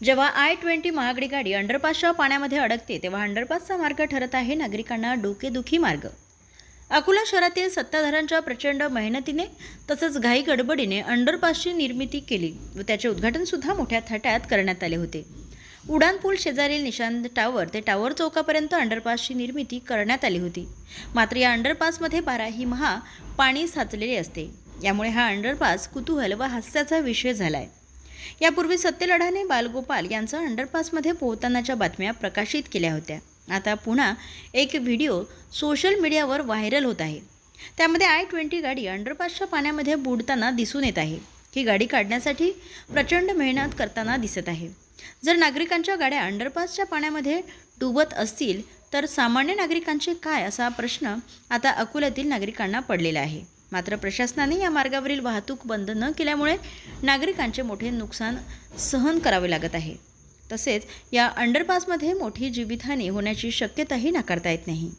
जेव्हा I twenty महागडी गाडी अंडरपासच्या पाण्यामध्ये अडकते तेव्हा अंडरपासचा मार्ग ठरत आहे नागरिकांना डोकेदुखी मार्ग. अकोला शहरातील सत्ताधाऱ्यांच्या प्रचंड मेहनतीने तसंच घाई गडबडीने अंडरपासची निर्मिती केली व त्याचे उद्घाटनसुद्धा मोठ्या थाटात करण्यात आले होते. उडान पूल शेजारील निशांत टावर ते टावर चौकापर्यंत अंडरपासची निर्मिती करण्यात आली होती. मात्र या अंडरपासमध्ये बाराही महा पाणी साचलेले असते. यामुळे हा अंडरपास कुतूहल व हास्याचा विषय झाला आहे यापूर्वी सत्यलढाने बालगोपाल यांचा अंडरपासमध्ये पोहतानाच्या बातम्या प्रकाशित केल्या होत्या. आता पुन्हा एक व्हिडिओ सोशल मीडियावर व्हायरल होत आहे. त्यामध्ये आय ट्वेंटी गाडी अंडरपासच्या पाण्यामध्ये बुडताना दिसून येत आहे. ही गाडी काढण्यासाठी प्रचंड मेहनत करताना दिसत आहे. जर नागरिकांच्या गाड्या अंडरपासच्या पाण्यामध्ये डुबत असतील तर सामान्य नागरिकांचे काय असा प्रश्न आता अकोल्यातील नागरिकांना पडलेला आहे. मात्र प्रशासनाने या मार्गावरील वाहतूक बंद न केल्यामुळे नागरिकांचे मोठे नुकसान सहन करावे लागत आहे. तसेच या अंडरपासमध्ये मोठी जीवितहानी होण्याची शक्यताही नाकारता येत नाही.